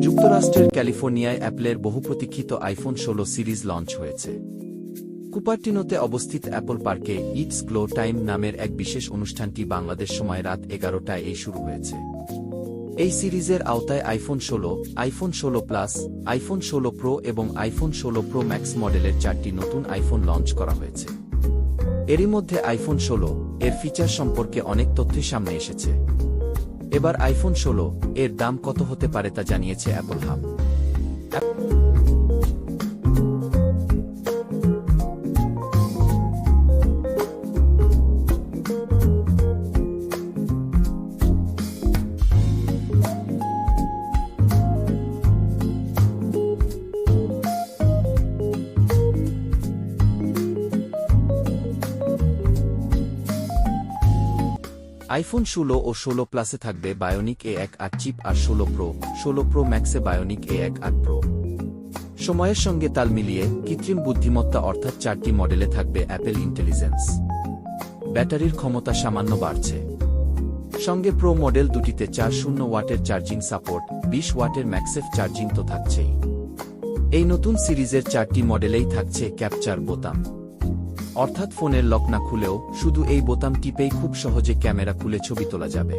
যুক্তরাষ্ট্রের ক্যালিফোর্নিয়ায় অ্যাপলের বহুপ্রতীক্ষিত আইফোন ষোলো সিরিজ লঞ্চ হয়েছে। কুপারটিনোতে অবস্থিত অ্যাপল পার্কে ইটস গ্লো টাইম নামের এক বিশেষ অনুষ্ঠানটি বাংলাদেশ সময় রাত এগারোটায় এই শুরু হয়েছে। এই সিরিজের আওতায় আইফোন ষোলো আইফোন ষোলো প্লাস, আইফোন ষোলো প্রো এবং আইফোন ষোলো প্রো ম্যাক্স মডেলের চারটি নতুন আইফোন লঞ্চ করা হয়েছে। এরই মধ্যে আইফোন ষোলো এর ফিচার সম্পর্কে অনেক তথ্যই সামনে এসেছে। এবার আইফোন ষোলো এর দাম কত হতে পারে তা জানিয়েছে অ্যাপল হাব আইফোন ষোলো ও ষোলো প্লাসে থাকবে বায়োনিক এ এক আট চিপ আর ষোলো প্রো ষোলো প্রো ম্যাক্সে বায়োনিক এ এক আট প্রো সময়ের সঙ্গে তাল মিলিয়ে কৃত্রিম বুদ্ধিমত্তা অর্থাৎ চারটি মডেলে থাকবে অ্যাপেল ইন্টেলিজেন্স ব্যাটারির ক্ষমতা সামান্য বাড়ছে। সঙ্গে প্রো মডেল দুটিতে চার শূন্য ওয়াটের চার্জিং সাপোর্ট, বিশ ওয়াটের ম্যাক্সেফ চার্জিং তো থাকছেই। এই নতুন সিরিজের চারটি মডেলেই থাকছে ক্যাপচার বোতাম। অর্থাৎ ফোনের লক না খুলেও শুধু এই বোতাম টিপেই খুব সহজে ক্যামেরা খুলে ছবি তোলা যাবে।